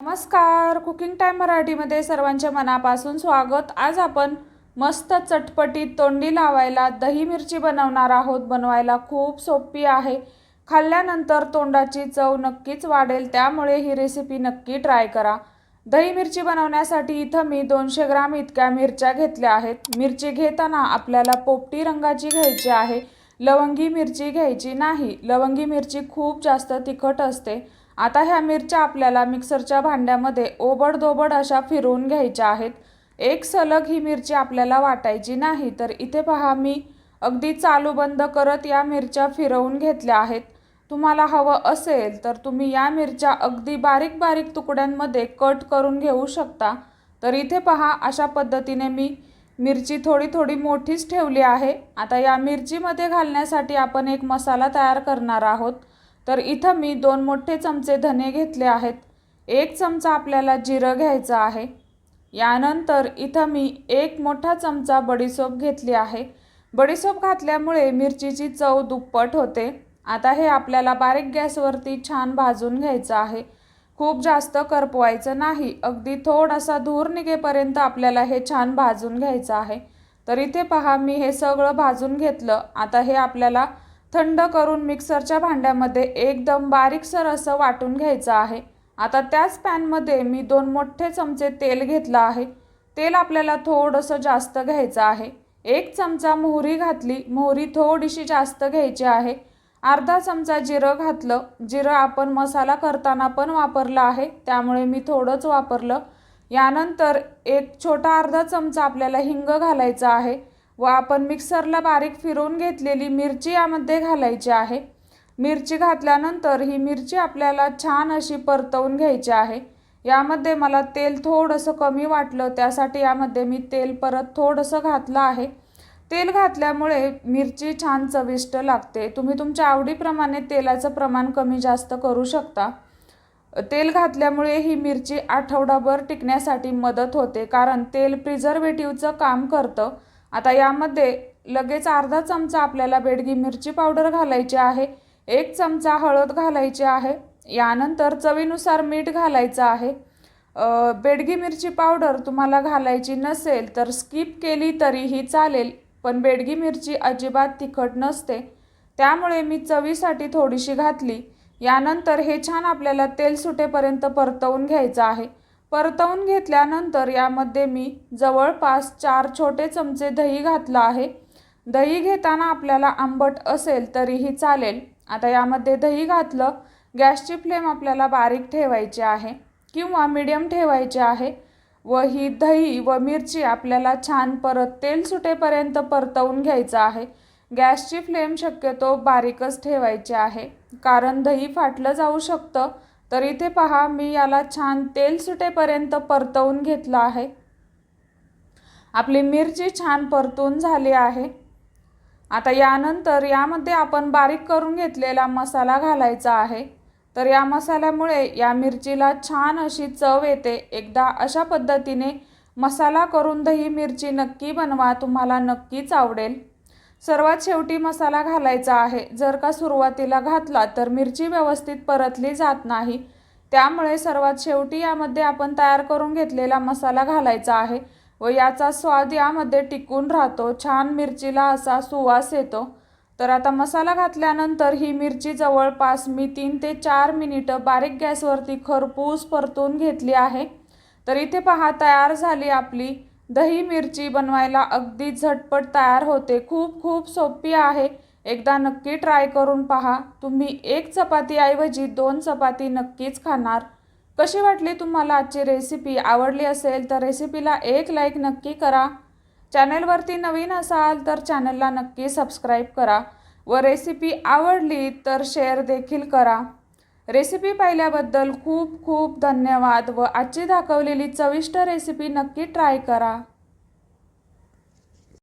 नमस्कार. Cooking time मराठीमध्ये सर्वांच्या मनापासून स्वागत. आज आपण मस्त चटपटीत तोंडी लावायला दही मिरची बनवणार आहोत. बनवायला खूप सोपी आहे. खाल्ल्यानंतर तोंडाची चव नक्कीच वाढेल. त्यामुळे ही रेसिपी नक्की ट्राय करा. दही मिरची बनवण्यासाठी इथं मी दोनशे ग्राम इतक्या मिरच्या घेतल्या आहेत. मिरची घेताना आपल्याला पोपटी रंगाची घ्यायची आहे. लवंगी मिरची घ्यायची नाही. लवंगी मिरची खूप जास्त तिखट असते. आता ह्या मिरच्या आपल्याला मिक्सरच्या भांड्यामध्ये ओबडदोबड अशा फिरवून घ्यायच्या आहेत. एक सलग ही मिरची आपल्याला वाटायची नाही तर इथे पहा मी अगदी चालू बंद करत या मिरच्या फिरवून घेतल्या आहेत. तुम्हाला हवं असेल तर तुम्ही या मिरच्या अगदी बारीक बारीक तुकड्यांमध्ये कट करून घेऊ शकता. तर इथे पहा अशा पद्धतीने मी मिरची थोडी थोडी मोठीच ठेवली आहे. आता या मिरचीमध्ये घालण्यासाठी आपण एक मसाला तयार करणार आहोत. तर इथं मी दोन मोठे चमचे धने घेतले आहेत. एक चमचा आपल्याला जिरं घ्यायचं आहे. यानंतर इथं मी एक मोठा चमचा बडीसोप घेतली आहे. बडीसोप घातल्यामुळे मिरचीची चव दुप्पट होते. आता हे आपल्याला बारीक गॅसवरती छान भाजून घ्यायचं आहे. खूप जास्त करपवायचं नाही. अगदी थोडासा धूर निघेपर्यंत आपल्याला हे छान भाजून घ्यायचं आहे. तर इथे पहा मी हे सगळं भाजून घेतलं. आता हे आपल्याला थंड करून मिक्सरच्या भांड्यामध्ये एकदम बारीकसर असं वाटून घ्यायचं आहे. आता त्याच पॅनमध्ये मी दोन मोठे चमचे तेल घेतलं आहे. तेल आपल्याला थोडंसं जास्त घ्यायचं आहे. एक चमचा मोहरी घातली. मोहरी थोडीशी जास्त घ्यायची आहे. अर्धा चमचा जिरं घातलं. जिरं आपण मसाला करताना पण वापरलं आहे. त्यामुळे मी थोडंच वापरलं. यानंतर एक छोटा अर्धा चमचा आपल्याला हिंग घालायचा आहे. व आपण मिक्सरला बारीक फिरवून घेतलेली मिरची यामध्ये घालायची आहे. मिरची घातल्यानंतर ही मिरची आपल्याला छान अशी परतवून घ्यायची आहे. यामध्ये मला तेल थोडंसं कमी वाटलं त्यासाठी यामध्ये मी तेल परत थोडंसं घातलं आहे. तेल घातल्यामुळे मिरची छान चविष्ट लागते. तुम्ही तुमच्या आवडीप्रमाणे तेलाचं प्रमाण कमी जास्त करू शकता. तेल घातल्यामुळे ही मिरची आठवडाभर टिकण्यासाठी मदत होते कारण तेल प्रिझर्वेटिव्हचं काम करतं. आता यामध्ये लगेच अर्धा चमचा आपल्याला बेडगी मिरची पावडर घालायची आहे एक चमचा हळद घालायची आहे यानंतर चवीनुसार मीठ घालायचं आहे. बेडगी मिरची पावडर तुम्हाला घालायची नसेल तर स्किप केली तरीही चालेल पण बेडगी मिरची अजिबात तिखट नसते. त्यामुळे मी चवीसाठी थोडीशी घातली. यानंतर हे छान आपल्याला तेल सुटेपर्यंत परतवून घ्यायचं आहे. परतवून घेतल्यानंतर यामध्ये मी जवळपास चार छोटे चमचे दही घातलं आहे. दही घेताना आपल्याला आंबट असेल तरीही चालेल. आता यामध्ये दही घातलं गॅसची फ्लेम आपल्याला बारीक ठेवायची आहे किंवा मीडियम ठेवायची आहे व ही दही व मिरची आपल्याला छान परत तेल सुटेपर्यंत परतवून घ्यायचं आहे. गॅसची फ्लेम शक्यतो बारीकच ठेवायची आहे कारण दही फाटलं जाऊ शकतं तर इथे पहा मी याला छान तेल सुटेपर्यंत परतवून घेतलं आहे. आपली मिरची छान परतून झाली आहे. आता यानंतर यामध्ये आपण बारीक करून घेतलेला मसाला घालायचा आहे. तर या मसाल्यामुळे या मिरचीला छान अशी चव येते. एकदा अशा पद्धतीने मसाला करून दही मिरची नक्की बनवा तुम्हाला नक्कीच आवडेल. सर्वात शेवटी मसाला घालायचा आहे. जर का सुरुवातीला घातला तर मिरची व्यवस्थित परतली जात नाही. त्यामुळे सर्वात शेवटी यामध्ये आपण तयार करून घेतलेला मसाला घालायचा आहे व याचा स्वाद यामध्ये टिकून राहतो. छान मिरचीला असा सुवास येतो. तर आता मसाला घातल्यानंतर ही मिरची जवळपास मी तीन ते चार मिनिटं बारीक गॅसवरती खरपूस परतून घेतली आहे. तर इथे पहा तयार झाली आपली दही मिरची बनवायला अगदी झटपट तयार होते. खूप खूप सोपी आहे. एकदा नक्की ट्राय करून पहा. तुम्ही एक चपातीऐवजी दोन चपाती नक्कीच खाणार. कशी वाटली तुम्हाला आजची रेसिपी आवडली असेल तर रेसिपीला एक लाईक नक्की करा. चॅनलवरती नवीन असाल तर चॅनलला नक्की सबस्क्राईब करा. व रेसिपी आवडली तर शेअर देखील करा. रेसिपी पाहिल्याबद्दल खूप खूप धन्यवाद व आजची दाखवलेली चविष्ट रेसिपी नक्की ट्राय करा.